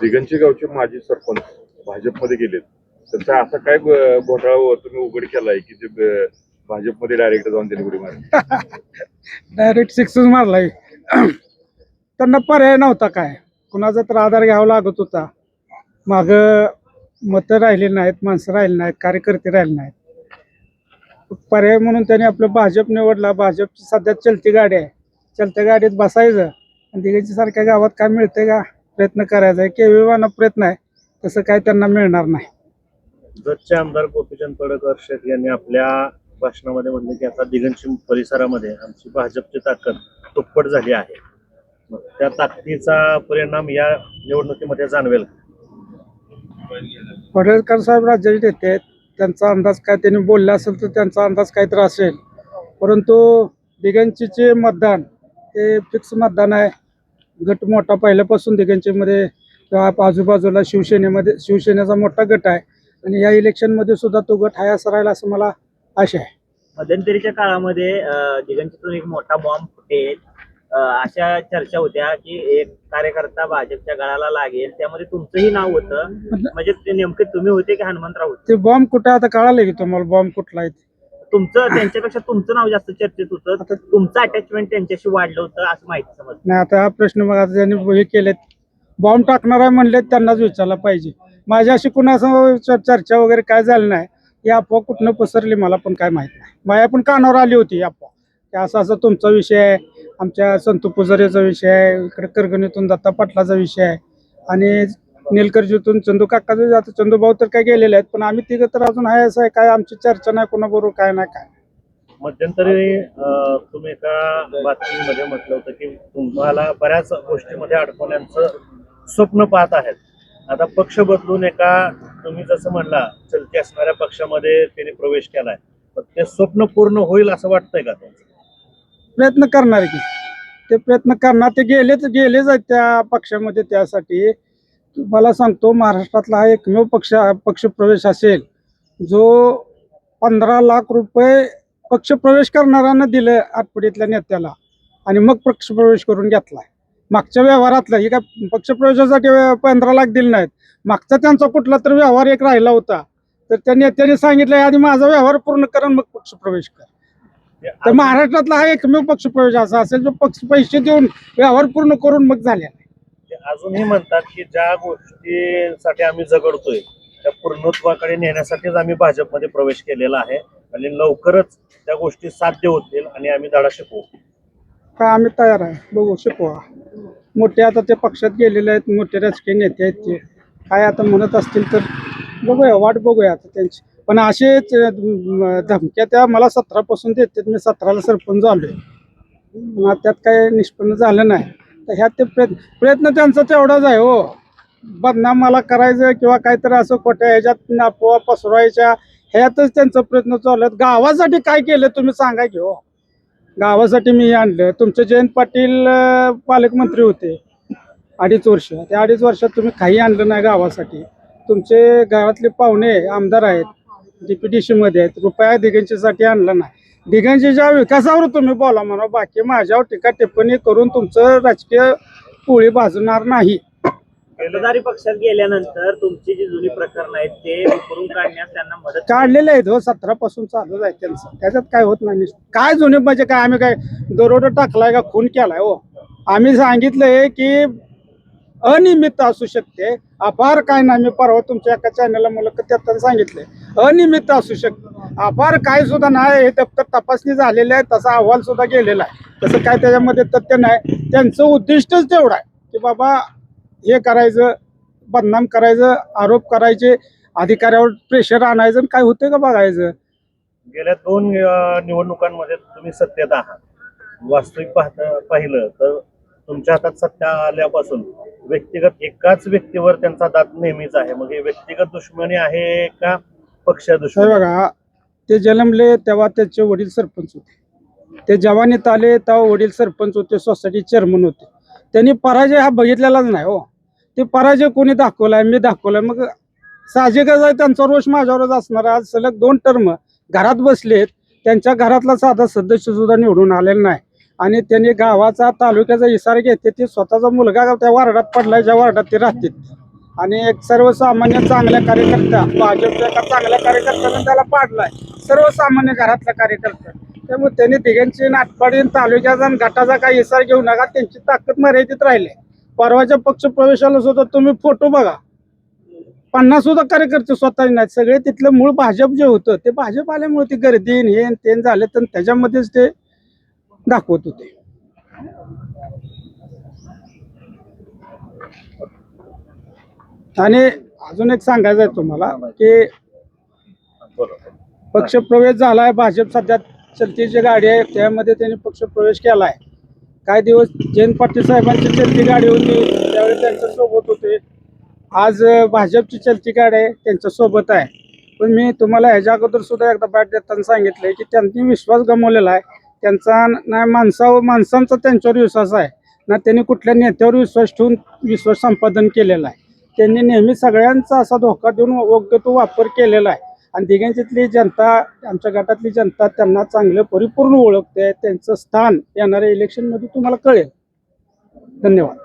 दिगंजी गावचे माजी सरपंच भाजपमध्ये गेलेत. त्यांचा असा काय घोटाळा तुम्ही उघड केलाय की ते भाजपमध्ये डायरेक्ट जाऊन त्यांनी उडी मारली? डायरेक्ट सिक्सच मारलाय. त्यांना पर्याय नव्हता काय. कुणाचा तर आधार घ्यावा लागत होता. माग मतं राहिली नाहीत माणसं राहिली नाहीत कार्यकर्ते राहिले नाहीत. पर्याय म्हणून त्याने आपलं भाजप निवडला. भाजपची सध्या चलती गाडी आहे. चलत्या गाडीत बसायचं. आणि दिगंजी सारख्या गावात काय मिळतंय का? प्रयत्न करायचा आहे. केविवाना प्रयत्न आहे. तसं काय त्यांना मिळणार नाही. जतचे आमदार गोपीचंद पडळकर शेठ यांनी आपल्या भाषणामध्ये म्हटले की आता दिगंशी परिसरामध्ये आमची भाजपची ताकद दुप्पट झाली आहे. त्या ताकदीचा परिणाम या निवडणुकीमध्ये जाणवेल पडळकर साहेब राज्याचे नेते आहेत. त्यांचा अंदाज काय? त्यांनी बोलला असेल तर त्यांचा अंदाज काहीतरी असेल. परंतु दिगंचीचे मतदान हे फिक्स मतदान आहे. गट मोठा पहिल्यापासून दिगंचीमध्ये किंवा आजूबाजूला शिवसेनेमध्ये शिवसेनेचा मोठा गट आहे. आणि या इलेक्शनमध्ये सुद्धा तो गट आहे असं राहील असं मला आशा आहे. मध्यंतरीच्या काळामध्ये दिगंजीतून एक मोठा बॉम्ब फुटेल अशा चर्चा होत्या की एक कार्यकर्ता भाजपच्या गळाला लागेल. त्यामध्ये तुमचंही नाव होतं. म्हणजे ते नेमके तुम्ही होते की हनुमंतराव होते? ते बॉम्ब कुठे आता कळालं की तुम्हाला बॉम्ब कुठला आहे ते. तुमचं त्यांच्यापेक्षा तुमचं नाव जास्त चर्चेत होतं. तुमचं अटॅचमेंट त्यांच्याशी वाढलं होतं असं माहिती समज नाही आता हा प्रश्न मग आता त्यांनी हे केलेत बॉम्ब टाकणार आहे म्हणले त्यांनाच विचारला पाहिजे. माझी अशी कुणासमोर चर्चा वगैरे काय झाली नाही ही अफवा कुठनं पसरली मला पण काय माहीत नाही. माझ्या पण कानावर आली होती अफवा. की असं असं तुमचा विषय आहे आमच्या संतू पुजारीचा विषय आहे इकडे करगणीतून दत्ता पाटलाचा विषय आहे. आणि निलकर्जीतून चंदू काकाचा आता चंदू भाऊ तर काय गेलेले आहेत पण आम्ही तिघं तर अजून आहे असं आहे काय आमची चर्चा नाही कोणाबरोबर काय नाही काय. मध्यंतरी अं, तुम्ही एका बातमीमध्ये म्हटलं होतं की तुम्हाला बऱ्याच गोष्टीमध्ये अडकवण्याचं स्वप्न पाहत आहेत. आता पक्ष बदलून एका तुम्ही जसं म्हणला चलती असणाऱ्या पक्षामध्ये त्यांनी प्रवेश केलाय. पण ते स्वप्न पूर्ण होईल असं वाटतंय का तुमचं? प्रयत्न करणार की. ते प्रयत्न करणार ते गेलेच गेलेच आहेत त्या पक्षामध्ये त्यासाठी. मला सांगतो महाराष्ट्रातला हा एकमेव पक्ष पक्षप्रवेश असेल जो पंधरा लाख रुपये पक्षप्रवेश करणाऱ्यांना दिलं आठवडीतल्या नेत्याला आणि मग पक्षप्रवेश करून घेतलाय. मागच्या व्यवहारातला हे काय पक्षप्रवेशासाठी पंधरा लाख दिले नाहीत. मागचा त्यांचा कुठला तर व्यवहार एक राहिला होता. तर त्या नेत्याने सांगितलं आधी माझा व्यवहार पूर्ण कर आणि मग पक्षप्रवेश कर. तर महाराष्ट्रातला हा एकमेव पक्षप्रवेश असा असेल जो पक्ष पैसे देऊन व्यवहार पूर्ण करून मग झाले अजूनही म्हणतात की ज्या गोष्टीसाठी आम्ही झगडतोय त्या पूर्णत्वाकडे नेण्यासाठीच आम्ही भाजपमध्ये प्रवेश केलेला आहे. आणि लवकरच त्या गोष्टी साध्य होतील आणि आम्ही धडा शिकवू. का आम्ही तयार आहे. बघू शिकवा. मोठे आता ते पक्षात गेलेले आहेत मोठे राजकीय नेते आहेत ते. काय आता म्हणत असतील तर बघूया वाट बघूया आता त्यांची. पण असेच धमक्या त्या मला सतरापासून देतात. मी सतराला सरपंच झालोय. मग त्यात काय निष्पन्न झालं नाही. तर ह्यात ते प्रयत्न प्रयत्न त्यांचा तेवढाच आहे हो. बदनाम मला करायचं किंवा काहीतरी असं खोट्या ह्याच्यात अफवा पसरवायच्या ह्यातच त्यांचा प्रयत्न चालू आहेत. गावासाठी काय केलं तुम्ही सांगा की हो. गावासाठी मी आणलं. तुमचे जयंत पाटील पालकमंत्री होते अडीच वर्ष. त्या अडीच वर्षात तुम्ही काही आणलं नाही गावासाठी. तुमचे गावातले पाहुणे आमदार आहेत डी पी डी सीमध्ये आहेत. रुपया दिगंजीसाठी आणलं नाही. दिगंजीच्या विकासावर तुम्ही बोला म्हणा बाकी माझ्यावर टीका टिप्पणी करून तुमचं राजकीय पोळी भाजणार नाही. मतदारी पक्षात गेल्यानंतर तुमची जी जुनी प्रकरण आहेत ते उकरून काढण्यास त्यांना मदत काढलेले आहेत हो सतरा पासून चालू आहे त्यांचं. त्याच्यात काय होत नाही काय जुने म्हणजे काय आम्ही काय दरोडा टाकलाय का खून केलाय हो. आम्ही सांगितलंय की अनियमित असू शकते. अपार काय नाही मी परवा तुमच्या एका चॅनलला मुलाखत देताना सांगितलंय. अनियमित असू शकते. अपार काय सुद्धा नाही हे दप्तर तपासणी झालेली आहे तसा अहवाल सुद्धा गेलेला आहे. तसं काय त्याच्यामध्ये तथ्य नाही. त्यांचं उद्दिष्टच तेवढं आहे की बाबा हे करायचं बदनाम करायचं आरोप करायचे अधिकाऱ्यावर प्रेशर आणायचं आणि काय होतंय का बघायचं? गेल्या दोन निवडणुकांमध्ये तुम्ही सत्तेत आहात. वास्तविक पाहता पाहिलं तर तुमच्या हातात सत्ता आल्यापासून व्यक्तिगत एकाच व्यक्तीवर त्यांचा दात नेहमीच आहे. मग हे व्यक्तिगत दुश्मनी आहे का पक्ष दुश्मनी बघा ते जन्मले तेव्हा त्याचे वडील सरपंच होते. ते जवानीत आले तेव्हा वडील सरपंच होते सोसायटी चेअरमन होते. त्यांनी पराजय हा बघितलेलाच नाही हो. ते पराजय कोणी दाखवलाय मी दाखवलाय. मग साहजिकच आहे त्यांचा रोष माझ्यावरच असणार आज सलग दोन टर्म घरात बसलेत त्यांच्या घरातला साधा सदस्य सुद्धा निवडून आलेला नाही. आणि त्यांनी गावाचा तालुक्याचा इशारा घेते ते स्वतःचा मुलगा त्या वार्डात पडलाय ज्या वार्डात ते राहतील आणि एक सर्वसामान्य चांगल्या कार्यकर्त्या भाजपच्या एका चांगल्या कार्यकर्त्यानं त्याला पाडलाय. सर्वसामान्य घरातला कार्यकर्ता. त्यामुळे त्यांनी तिघांची नाटपाडी आणि तालुक्याचा आणि गटाचा काही इसार घेऊ नका त्यांची ताकद मर्यादित राहिली. परवाच्या पक्ष प्रवेशाला सुद्धा तुम्ही फोटो बघा. पन्नास सुद्धा कार्यकर्ते स्वतः नाहीत. सगळे तिथलं मूळ भाजप जे होतं ते भाजप आल्यामुळे ती गर्दी आणि हे ते झाले तर त्याच्यामध्येच ते दाखवत होते. आणि अजून एक सांगायचं आहे तुम्हाला की पक्ष प्रवेश झाला झालाय भाजप सध्या चलतीची गाडी आहे त्यामध्ये त्यांनी पक्षप्रवेश आहे काही दिवस जयंत पाटील साहेबांची चलती गाडी होती त्यावेळी त्यांच्यासोबत होते. आज भाजपची चलती गाडी आहे त्यांच्यासोबत आहे. पण मी तुम्हाला ह्याच्या अगोदर सुद्धा एकदा बॅट देताना सांगितलंय की त्यांनी विश्वास गमावलेला आहे. त्यांचा ना माणसावर माणसांचा त्यांच्यावर विश्वास आहे. ना त्यांनी कुठल्या नेत्यावर विश्वास ठेवून विश्वास संपादन केलेला आहे. त्यांनी नेहमी सगळ्यांचा असा धोका देऊन योग्य तो वापर केलेला आहे. आणि तिघांच्यातली जनता आमच्या गटातली जनता त्यांना चांगलं परिपूर्ण ओळखते त्यांचं स्थान येणाऱ्या इलेक्शनमध्ये तुम्हाला कळेल. धन्यवाद.